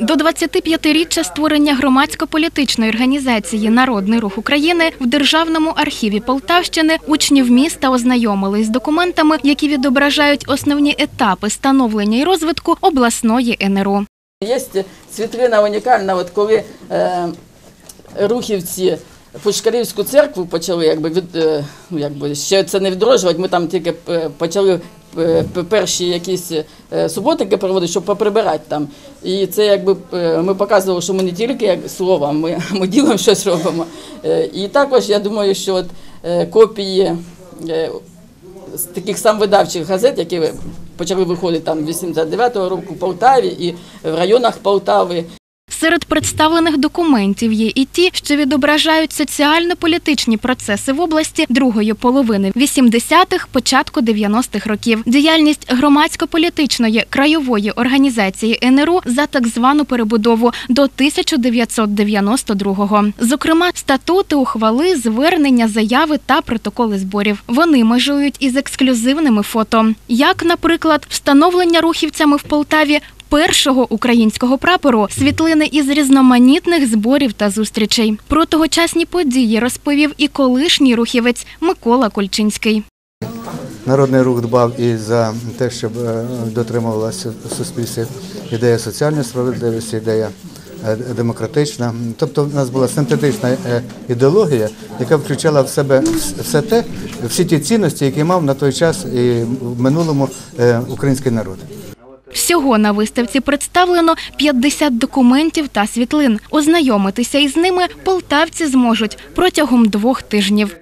До 25-річчя створення громадсько-політичної організації Народний рух України в Державному архіві Полтавщини учнів міста ознайомились з документами, які відображають основні етапи становлення і розвитку обласної НРУ. Є світлина унікальна, коли е, рухівці Пушкарівську церкву почали, якби від е, ну якби ще це не відроджувати. Ми там тільки е, почали е, перші якісь суботники проводити, щоб поприбирати там. І це якби ми показували, що ми не тільки як словом, ми, ми ділом щось робимо. І також я думаю, що от копії. з таких самвидавчих газет, які почали виходити там 89-го року в Полтаві і в районах Полтави. Серед представлених документів є і ті, що відображають соціально-політичні процеси в області другої половини 80-х, початку 90-х років. Діяльність громадсько-політичної краєвої організації НРУ за так звану перебудову до 1992-го. Зокрема, статути, ухвали, звернення, заяви та протоколи зборів. Вони межують із ексклюзивними фото, як, наприклад, встановлення рухівцями в Полтаві першого українського прапору світлини із різноманітних зборів та зустрічей. Про тогочасні події розповів і колишній рухівець Микола Кольчинський. Народний рух дбав і за те, щоб е, дотримувалася в суспільстві ідея соціальної справедливості, ідея е, демократична. Тобто в нас була синтетична е, ідеологія, яка включала в себе все те, всі ті цінності, які мав на той час і в минулому український народ. Всього на виставці представлено 50 документів та світлин. Ознайомитися із ними полтавці зможуть протягом двох тижнів.